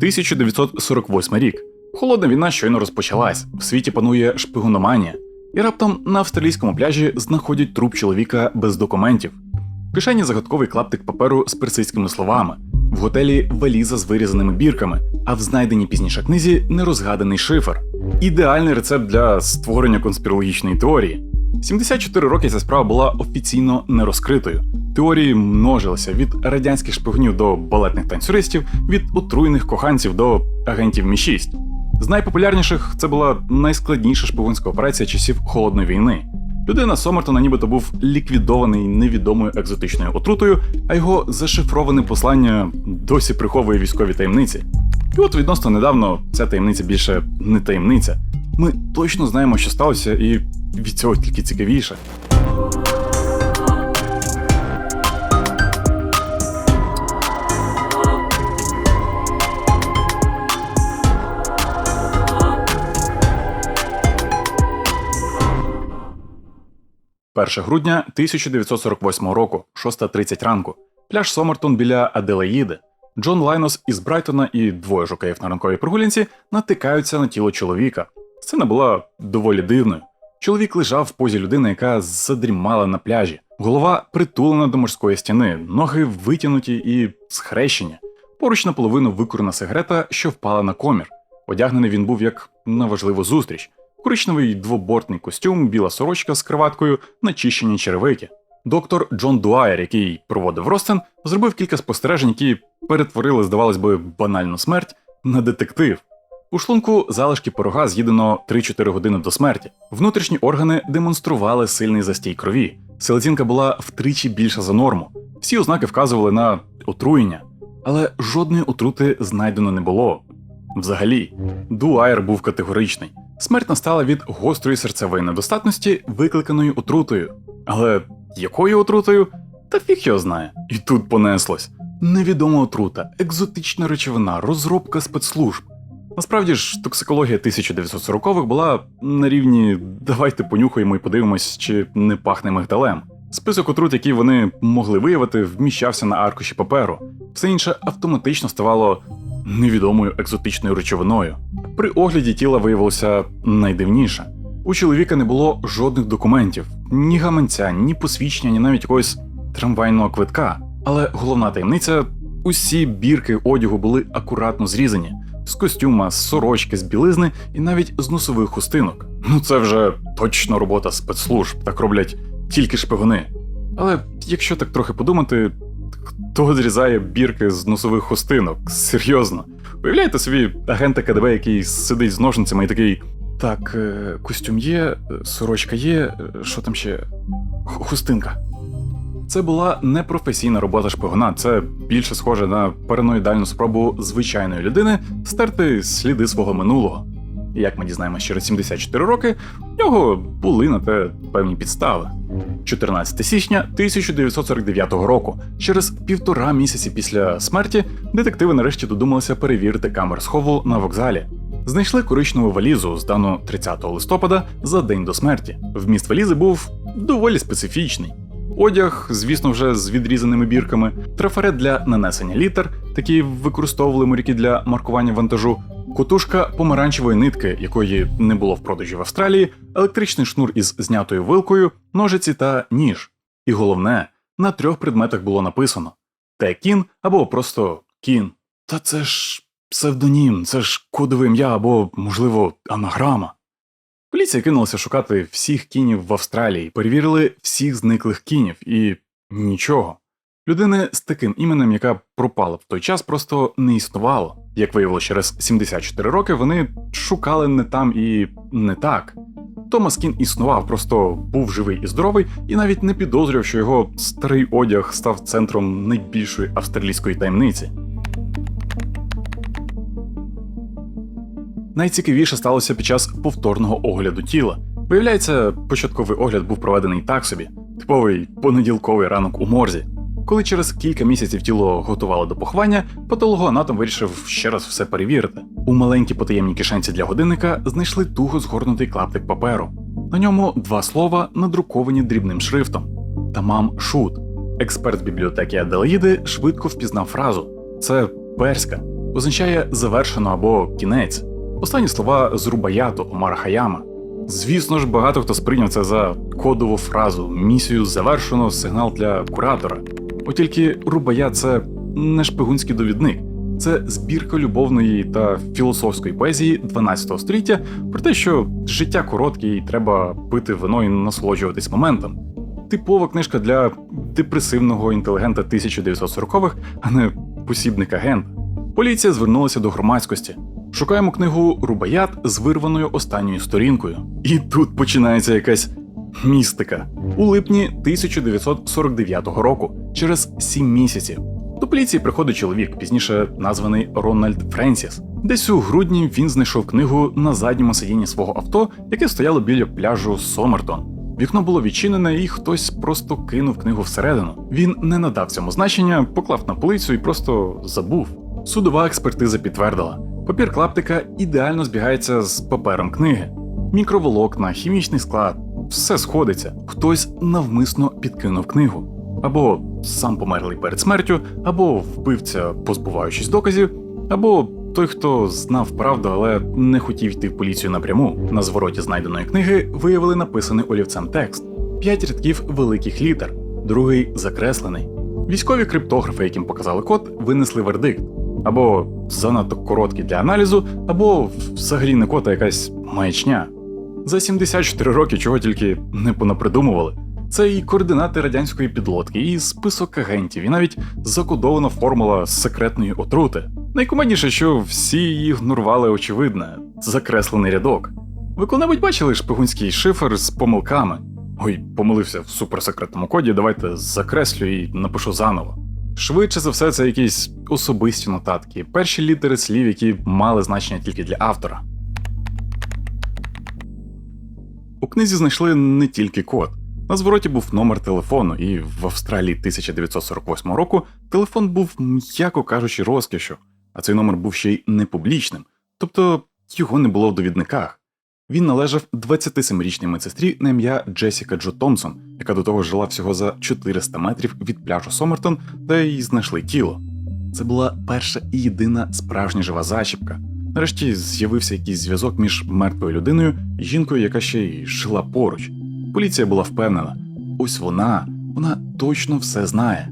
1948 рік. Холодна війна щойно розпочалась. В світі панує шпигуноманія. І раптом на австралійському пляжі знаходять труп чоловіка без документів. В кишені загадковий клаптик паперу з персидськими словами, в готелі валіза з вирізаними бірками, а в знайденій пізніше книзі нерозгаданий шифр. Ідеальний рецепт для створення конспірологічної теорії. 74 роки ця справа була офіційно нерозкритою. Теорії множилися від радянських шпигунів до балетних танцюристів, від отруєних коханців до агентів Мі 6 З найпопулярніших це була найскладніша шпигунська операція часів холодної війни. Людина Сомертона нібито був ліквідований невідомою екзотичною отрутою, а його зашифроване послання досі приховує військові таємниці. І от відносно недавно ця таємниця більше не таємниця. Ми точно знаємо, що сталося, і від цього тільки цікавіше. «1 грудня 1948 року, 6.30 ранку. Пляж Сомертон біля Аделаїди. Джон Лайнос із Брайтона і двоє жокеїв на ранковій прогулянці натикаються на тіло чоловіка. Сцена була доволі дивною. Чоловік лежав в позі людини, яка задрімала на пляжі. Голова притулена до морської стіни, ноги витягнуті і схрещені. Поруч наполовину викурена сигарета, що впала на комір. Одягнений він був як на важливу зустріч. Коричневий двобортний костюм, біла сорочка з криваткою, начищені черевики. Доктор Джон Дуайер, який проводив розтин, зробив кілька спостережень, які перетворили, здавалось би, банальну смерть на детектив. У шлунку залишки порога з'їдено 3-4 години до смерті. Внутрішні органи демонстрували сильний застій крові. Селезінка була втричі більша за норму. Всі ознаки вказували на отруєння, але жодної отрути знайдено не було. Взагалі, Дуайер був категоричний. Смерть настала від гострої серцевої недостатності, викликаної отрутою. Але якою отрутою? Та фіг його знає. І тут понеслось. Невідома отрута, екзотична речовина, розробка спецслужб. Насправді ж, токсикологія 1940-х була на рівні давайте понюхаємо і подивимось, чи не пахне мигдалем. Список отрут, які вони могли виявити, вміщався на аркуші паперу. Все інше автоматично ставало невідомою екзотичною речовиною. При огляді тіла виявилося найдивніше. У чоловіка не було жодних документів, ні гаманця, ні посвідчення, ні навіть якогось трамвайного квитка. Але головна таємниця усі бірки одягу були акуратно зрізані з костюма, з сорочки, з білизни і навіть з носових хустинок. Ну це вже точно робота спецслужб, так роблять тільки шпигуни. Але якщо так трохи подумати, хто зрізає бірки з носових хустинок? Серйозно. Уявляєте собі агента КДБ, який сидить з ножницями і такий. Так, е, костюм є, е, сорочка є, е, що там ще? Хустинка. Це була не професійна робота шпигуна, це більше схоже на параноїдальну спробу звичайної людини стерти сліди свого минулого. Як ми дізнаємося через 74 роки, у нього були на те певні підстави. 14 січня 1949 року, через півтора місяці після смерті, детективи нарешті додумалися перевірити камер схову на вокзалі. Знайшли коричневу валізу, здану 30 листопада за день до смерті. Вміст валізи був доволі специфічний. Одяг, звісно, вже з відрізаними бірками, трафарет для нанесення літер, такі використовували моряки для маркування вантажу, котушка помаранчевої нитки, якої не було в продажі в Австралії, електричний шнур із знятою вилкою, ножиці та ніж. І головне, на трьох предметах було написано Текін або просто кін. Та це ж псевдонім, це ж кодове ім'я або, можливо, анаграма. Поліція кинулася шукати всіх кінів в Австралії, перевірили всіх зниклих кінів і нічого. Людини з таким іменем, яка пропала в той час, просто не існувало. Як виявилося, через 74 роки вони шукали не там і не так. Томас Кін існував, просто був живий і здоровий, і навіть не підозрював, що його старий одяг став центром найбільшої австралійської таємниці. Найцікавіше сталося під час повторного огляду тіла. Виявляється, початковий огляд був проведений так собі, типовий понеділковий ранок у морзі. Коли через кілька місяців тіло готували до поховання, патологоанатом вирішив ще раз все перевірити. У маленькій потаємній кишенці для годинника знайшли туго згорнутий клаптик паперу. На ньому два слова, надруковані дрібним шрифтом: Тамам Шут. Експерт бібліотеки Аделаїди швидко впізнав фразу: це перська. означає завершено або кінець. Останні слова з Рубаяту Омара Хаяма. Звісно ж, багато хто сприйняв це за кодову фразу місію завершено сигнал для куратора. От тільки Рубая це не шпигунський довідник, це збірка любовної та філософської поезії 12 століття про те, що життя коротке і треба пити вино і насолоджуватись моментом. Типова книжка для депресивного інтелігента 1940-х, а не посібника агента. Поліція звернулася до громадськості. Шукаємо книгу Рубаят з вирваною останньою сторінкою. І тут починається якась містика. У липні 1949 року, через сім місяців, до поліції приходить чоловік, пізніше названий Рональд Френсіс. Десь у грудні він знайшов книгу на задньому сидінні свого авто, яке стояло біля пляжу Сомертон. Вікно було відчинене, і хтось просто кинув книгу всередину. Він не надав цьому значення, поклав на полицю і просто забув. Судова експертиза підтвердила, папір клаптика ідеально збігається з папером книги. Мікроволокна, хімічний склад, все сходиться. Хтось навмисно підкинув книгу. Або сам померлий перед смертю, або вбивця, позбуваючись доказів, або той, хто знав правду, але не хотів йти в поліцію напряму. На звороті знайденої книги виявили написаний олівцем текст: п'ять рядків великих літер, другий закреслений. Військові криптографи, яким показали код, винесли вердикт. Або занадто короткий для аналізу, або взагалі не код, а якась маячня. За 74 роки чого тільки не понапридумували. Це і координати радянської підлодки, і список агентів, і навіть закодована формула секретної отрути. Найкумедніше, що всі її ігнорували очевидне закреслений рядок. Ви коли-небудь бачили шпигунський шифр з помилками? Ой, помилився в суперсекретному коді, давайте закреслю і напишу заново. Швидше за все, це якісь особисті нотатки, перші літери слів, які мали значення тільки для автора. У книзі знайшли не тільки код. На звороті був номер телефону, і в Австралії 1948 року телефон був, м'яко кажучи, розкішю, а цей номер був ще й не публічним, тобто його не було в довідниках. Він належав 27-річній медсестрі на ім'я Джесіка Джо Томпсон, яка до того жила всього за 400 метрів від пляжу Сомертон, де їй знайшли тіло. Це була перша і єдина справжня жива зачіпка. Нарешті з'явився якийсь зв'язок між мертвою людиною і жінкою, яка ще й жила поруч. Поліція була впевнена, ось вона, вона точно все знає.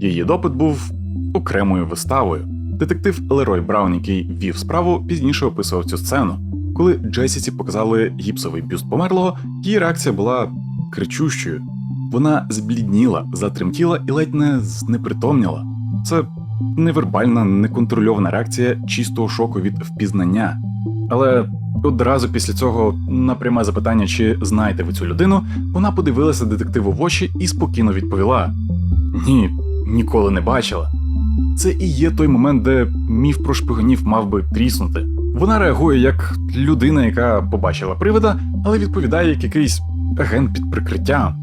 Її допит був окремою виставою. Детектив Лерой Браун, який вів справу, пізніше описував цю сцену. Коли Джесіці показали гіпсовий бюст померлого, її реакція була кричущою. Вона зблідніла, затремтіла і ледь не знепритомніла. Це невербальна, неконтрольована реакція чистого шоку від впізнання. Але одразу після цього на пряме запитання, чи знаєте ви цю людину, вона подивилася детективу в очі і спокійно відповіла: Ні, ніколи не бачила. Це і є той момент, де міф про шпигунів мав би тріснути. Вона реагує як людина, яка побачила привида, але відповідає як якийсь агент під прикриттям.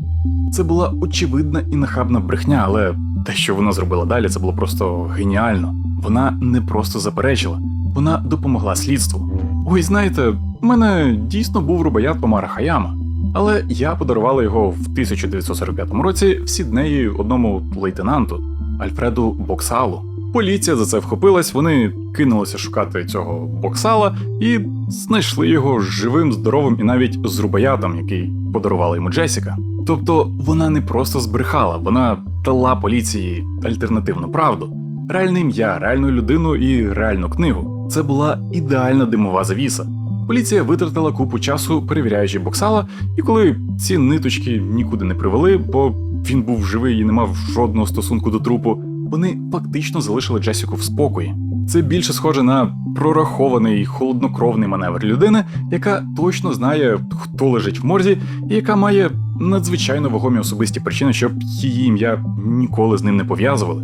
Це була очевидна і нахабна брехня, але те, що вона зробила далі, це було просто геніально. Вона не просто заперечила, вона допомогла слідству. Ой, знаєте, в мене дійсно був рубаят Помара Хаяма, але я подарувала його в 1945 році в Сіднеї одному лейтенанту Альфреду Боксалу. Поліція за це вхопилась, вони кинулися шукати цього боксала і знайшли його живим, здоровим і навіть з рубаятом, який подарувала йому Джесіка. Тобто вона не просто збрехала, вона дала поліції альтернативну правду, реальне ім'я, реальну людину і реальну книгу. Це була ідеальна димова завіса. Поліція витратила купу часу, перевіряючи боксала, і коли ці ниточки нікуди не привели, бо він був живий і не мав жодного стосунку до трупу, вони фактично залишили Джесіку в спокої. Це більше схоже на прорахований холоднокровний маневр людини, яка точно знає, хто лежить в морзі, і яка має надзвичайно вагомі особисті причини, щоб її ім'я ніколи з ним не пов'язували.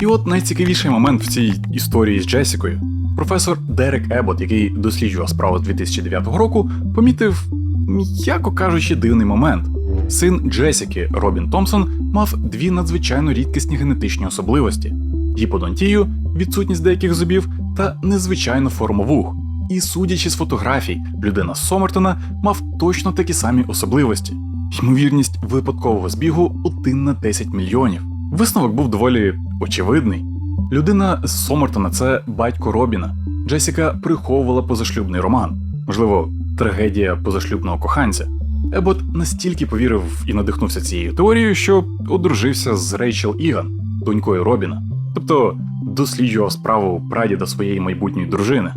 І от найцікавіший момент в цій історії з Джесікою. Професор Дерек Ебот, який досліджував справу з 2009 року, помітив, м'яко кажучи, дивний момент. Син Джесіки Робін Томпсон мав дві надзвичайно рідкісні генетичні особливості: гіподонтію, відсутність деяких зубів та незвичайну форму вух. І судячи з фотографій, людина з Сомертона мав точно такі самі особливості. Ймовірність випадкового збігу 1 на 10 мільйонів. Висновок був доволі очевидний. Людина з Сомертона це батько Робіна. Джесіка приховувала позашлюбний роман, можливо, трагедія позашлюбного коханця. Ебот настільки повірив і надихнувся цією теорією, що одружився з Рейчел Іган, донькою Робіна, тобто досліджував справу прадіда своєї майбутньої дружини.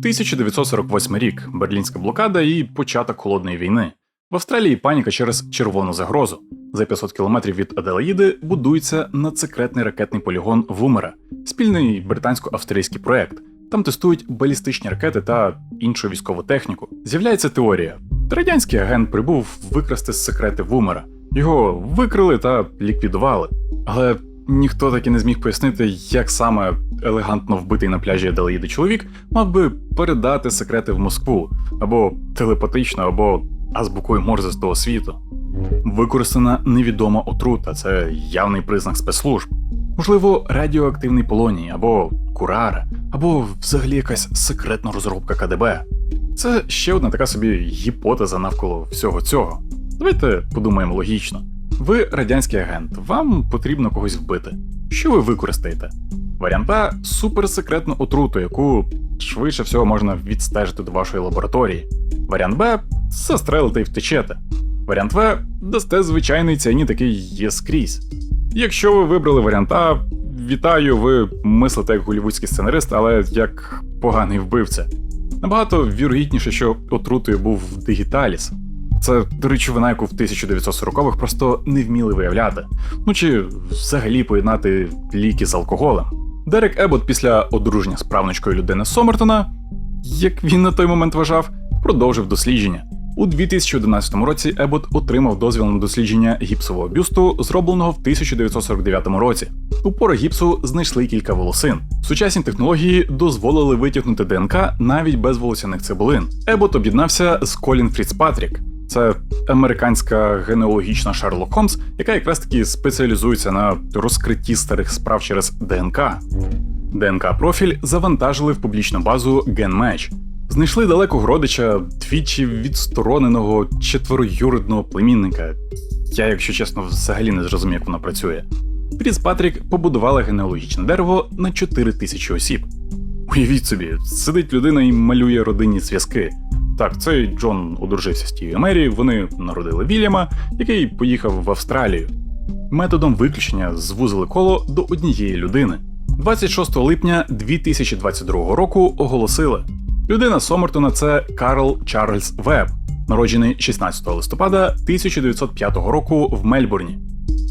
1948 рік Берлінська блокада і початок холодної війни. В Австралії паніка через червону загрозу. За 500 кілометрів від Аделаїди будується надсекретний ракетний полігон Вумера, спільний британсько-австрійський проект. Там тестують балістичні ракети та іншу військову техніку. З'являється теорія: радянський агент прибув викрасти секрети Вумера. Його викрили та ліквідували. Але ніхто так і не зміг пояснити, як саме елегантно вбитий на пляжі Аделаїди чоловік мав би передати секрети в Москву або телепатично, або азбукою Морзе з того світу. Використана невідома отрута, це явний признак спецслужб. Можливо, радіоактивний полоній, або курара, або взагалі якась секретна розробка КДБ. Це ще одна така собі гіпотеза навколо всього цього. Давайте подумаємо логічно. Ви радянський агент, вам потрібно когось вбити. Що ви використаєте? Варіант А суперсекретну отруту, яку швидше всього можна відстежити до вашої лабораторії. Варіант Б застрелите і втечете. Варіант В дасте звичайний ціані, такий є скрізь. Якщо ви вибрали варіант А, вітаю, ви мислите як голівудський сценарист, але як поганий вбивця. Набагато вірогідніше, що отрутою був Дигіталіс. Це речовина, яку в 1940-х просто не вміли виявляти. Ну чи взагалі поєднати ліки з алкоголем. Дерек Ебот після одруження з правнучкою людини Сомертона, як він на той момент вважав, продовжив дослідження. У 2011 році Ебот отримав дозвіл на дослідження гіпсового бюсту, зробленого в 1949 році. У порах гіпсу знайшли кілька волосин. Сучасні технології дозволили витягнути ДНК навіть без волосяних цибулин. Ебот об'єднався з Колін Фріцпатрік. Це американська генеалогічна Шерлок Холмс, яка якраз таки спеціалізується на розкритті старих справ через ДНК. ДНК-профіль завантажили в публічну базу GenMatch. Знайшли далекого родича двічі відстороненого четвероюридного племінника. Я, якщо чесно, взагалі не зрозумів, як вона працює. Фріцпатрік побудувала генеалогічне дерево на 4 тисячі осіб. Уявіть собі, сидить людина і малює родинні зв'язки. Так, цей Джон одружився з тією Мері, вони народили Вільяма, який поїхав в Австралію. Методом виключення звузили коло до однієї людини. 26 липня 2022 року оголосили: людина Сомертона це Карл Чарльз Веб, народжений 16 листопада 1905 року в Мельбурні.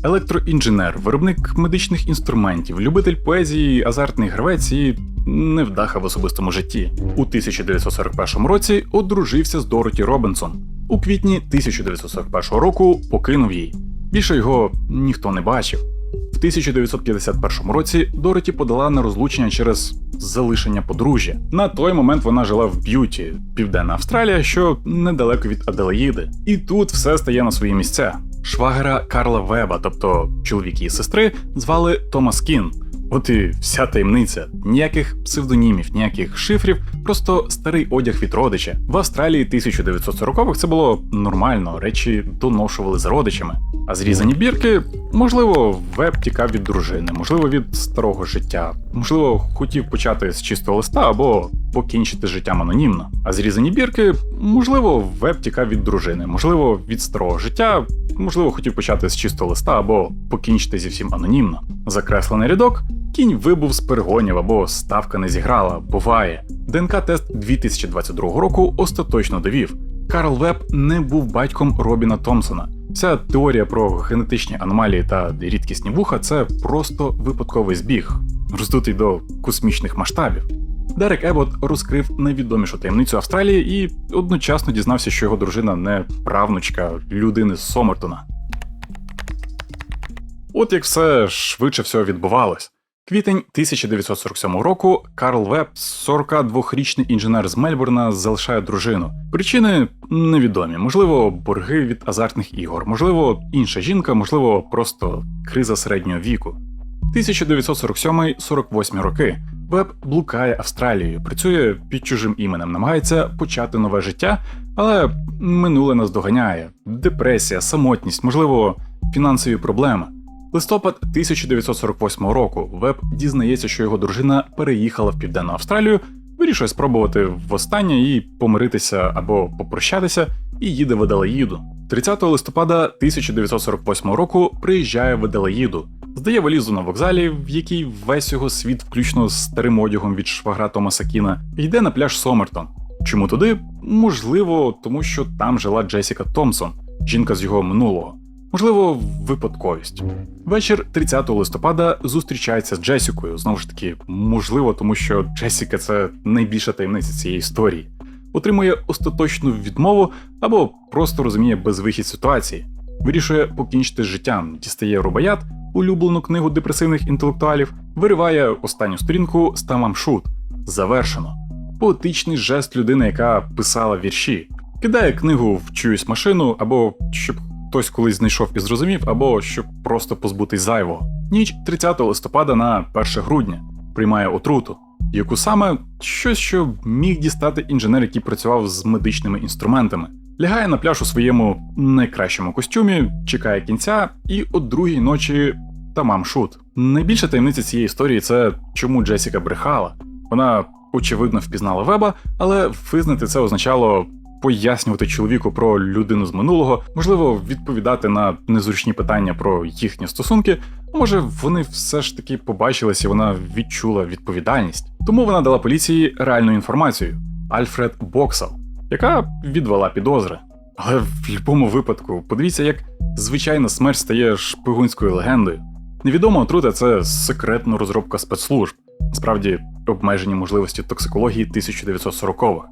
Електроінженер, виробник медичних інструментів, любитель поезії, азартний гравець і невдаха в особистому житті. У 1941 році одружився з Дороті Робінсон. У квітні 1941 року покинув її. Більше його ніхто не бачив. В 1951 році Дороті подала на розлучення через залишення подружжя. На той момент вона жила в Б'юті, Південна Австралія, що недалеко від Аделаїди. І тут все стає на свої місця. Швагера Карла Веба, тобто чоловік її сестри, звали Томас Кін. От і вся таємниця. Ніяких псевдонімів, ніяких шифрів, просто старий одяг від родича. В Австралії 1940-х це було нормально, речі доношували за родичами. А зрізані бірки, можливо, веб тікав від дружини, можливо, від старого життя, можливо, хотів почати з чистого листа або покінчити життям анонімно. А зрізані бірки, можливо, веб тікав від дружини, можливо, від старого життя, можливо, хотів почати з чистого листа або покінчити зі всім анонімно. Закреслений рядок. Кінь вибув з перегонів або ставка не зіграла, буває. ДНК-тест 2022 року остаточно довів. Карл Веб не був батьком Робіна Томпсона. Вся теорія про генетичні аномалії та рідкісні вуха це просто випадковий збіг, роздутий до космічних масштабів. Дерек Ебот розкрив найвідомішу таємницю Австралії і одночасно дізнався, що його дружина не правнучка людини з Сомертона. От як все швидше всього відбувалось. Квітень 1947 року Карл Веб, 42-річний інженер з Мельбурна, залишає дружину. Причини невідомі. Можливо, борги від азартних ігор, можливо, інша жінка, можливо, просто криза середнього віку. 1947-48 роки. Веб блукає Австралією, працює під чужим іменем, намагається почати нове життя, але минуле наздоганяє. Депресія, самотність, можливо, фінансові проблеми. Листопад 1948 року Веб дізнається, що його дружина переїхала в Південну Австралію, вирішує спробувати востаннє і помиритися або попрощатися, і їде в Аделаїду. 30 листопада 1948 року приїжджає в Аделаїду, здає валізу на вокзалі, в якій весь його світ, включно з старим одягом від швагра Томаса Кіна, йде на пляж Сомертон. Чому туди? Можливо, тому що там жила Джесіка Томпсон, жінка з його минулого. Можливо, випадковість. Вечір 30 листопада зустрічається з Джесікою. Знову ж таки, можливо, тому що Джесіка це найбільша таємниця цієї історії. Отримує остаточну відмову або просто розуміє безвихід ситуації. Вирішує покінчити з життям, дістає рубаят, улюблену книгу депресивних інтелектуалів, вириває останню сторінку з тамам шут. Завершено. Поетичний жест людини, яка писала вірші, кидає книгу в чиюсь машину, або щоб хтось колись знайшов і зрозумів, або щоб просто позбутись зайвого. Ніч 30 листопада на 1 грудня приймає отруту, яку саме щось, що міг дістати інженер, який працював з медичними інструментами. Лягає на пляж у своєму найкращому костюмі, чекає кінця, і о другій ночі тамам шут. Найбільша таємниця цієї історії це чому Джесіка брехала. Вона очевидно впізнала веба, але визнати це означало пояснювати чоловіку про людину з минулого, можливо, відповідати на незручні питання про їхні стосунки. а Може, вони все ж таки побачились і вона відчула відповідальність. Тому вона дала поліції реальну інформацію Альфред Боксал, яка відвела підозри. Але в будь-якому випадку, подивіться, як звичайна смерть стає шпигунською легендою. Невідома отрута це секретна розробка спецслужб, насправді обмежені можливості токсикології 1940-х.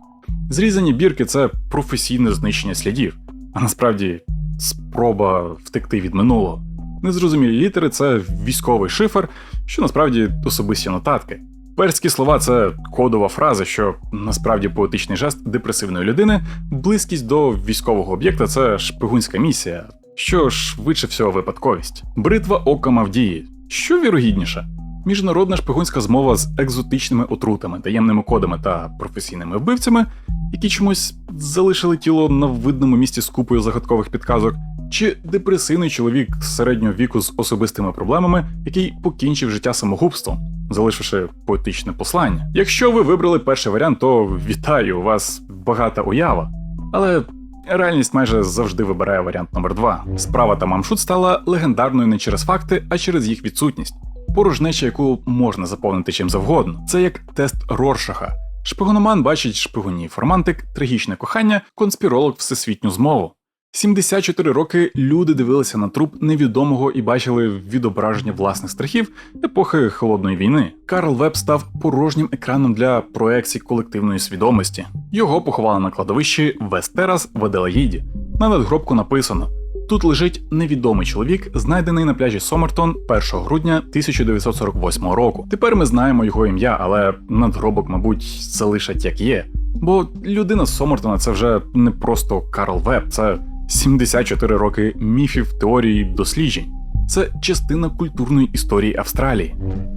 Зрізані бірки це професійне знищення слідів, а насправді спроба втекти від минулого. Незрозумілі літери це військовий шифр, що насправді особисті нотатки. Перські слова це кодова фраза, що насправді поетичний жест депресивної людини, близькість до військового об'єкта це шпигунська місія, що швидше всього випадковість. Бритва ока Мавдії. Що вірогідніше? Міжнародна шпигунська змова з екзотичними отрутами, таємними кодами та професійними вбивцями, які чомусь залишили тіло на видному місці з купою загадкових підказок, чи депресивний чоловік середнього віку з особистими проблемами, який покінчив життя самогубством, залишивши поетичне послання. Якщо ви вибрали перший варіант, то вітаю, у вас багата уява. Але реальність майже завжди вибирає варіант номер 2 Справа та мамшут стала легендарною не через факти, а через їх відсутність. Порожнеча, яку можна заповнити чим завгодно. Це як тест Роршаха. Шпигономан бачить шпигунів, романтик, трагічне кохання, конспіролог всесвітню змову. 74 роки люди дивилися на труп невідомого і бачили відображення власних страхів епохи холодної війни. Карл Веб став порожнім екраном для проекцій колективної свідомості. Його поховали на кладовищі Вестерас в Аделаїді. На надгробку написано: тут лежить невідомий чоловік, знайдений на пляжі Сомертон 1 грудня 1948 року. Тепер ми знаємо його ім'я, але надгробок, мабуть, залишать як є. Бо людина з Сомертона це вже не просто Карл Веб, це 74 роки міфів, теорії, досліджень. Це частина культурної історії Австралії.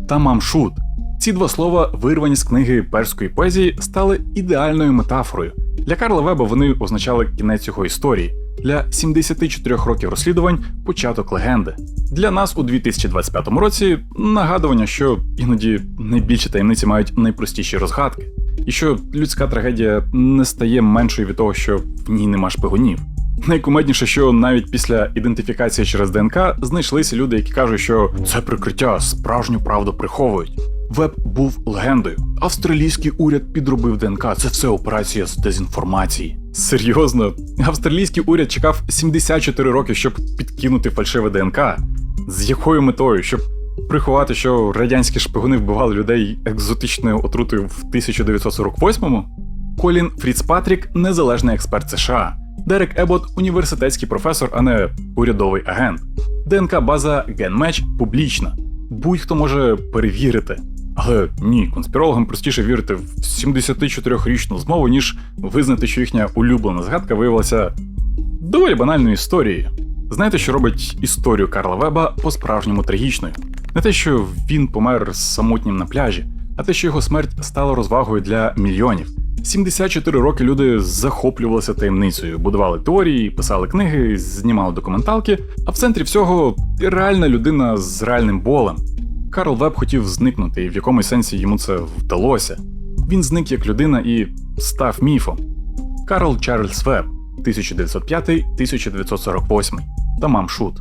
Та мамшут. Ці два слова, вирвані з книги перської поезії, стали ідеальною метафорою. Для Карла Веба вони означали кінець його історії. Для 74 років розслідувань початок легенди. Для нас у 2025 році нагадування, що іноді найбільші таємниці мають найпростіші розгадки, і що людська трагедія не стає меншою від того, що в ній нема шпигунів. Найкумедніше, що навіть після ідентифікації через ДНК знайшлися люди, які кажуть, що це прикриття, справжню правду приховують. Веб був легендою. Австралійський уряд підробив ДНК. Це все операція з дезінформації. Серйозно, австралійський уряд чекав 74 ророки, щоб підкинути фальшиве ДНК. З якою метою? Щоб приховати, що радянські шпигуни вбивали людей екзотичною отрутою в 1948-му? Колін Фріцпатрік незалежний експерт США. Дерек Ебот університетський професор, а не урядовий агент. ДНК база GenMatch публічна. Будь-хто може перевірити. Але ні, конспірологам простіше вірити в 74-річну змову, ніж визнати, що їхня улюблена згадка виявилася доволі банальною історією. Знаєте, що робить історію Карла Веба по-справжньому трагічною? Не те, що він помер самотнім на пляжі, а те, що його смерть стала розвагою для мільйонів. 74 роки люди захоплювалися таємницею, будували теорії, писали книги, знімали документалки, а в центрі всього реальна людина з реальним болем. Карл Веб хотів зникнути, і в якомусь сенсі йому це вдалося. Він зник як людина і став міфом. Карл Чарльз Веб 1905-1948 та Мам Шут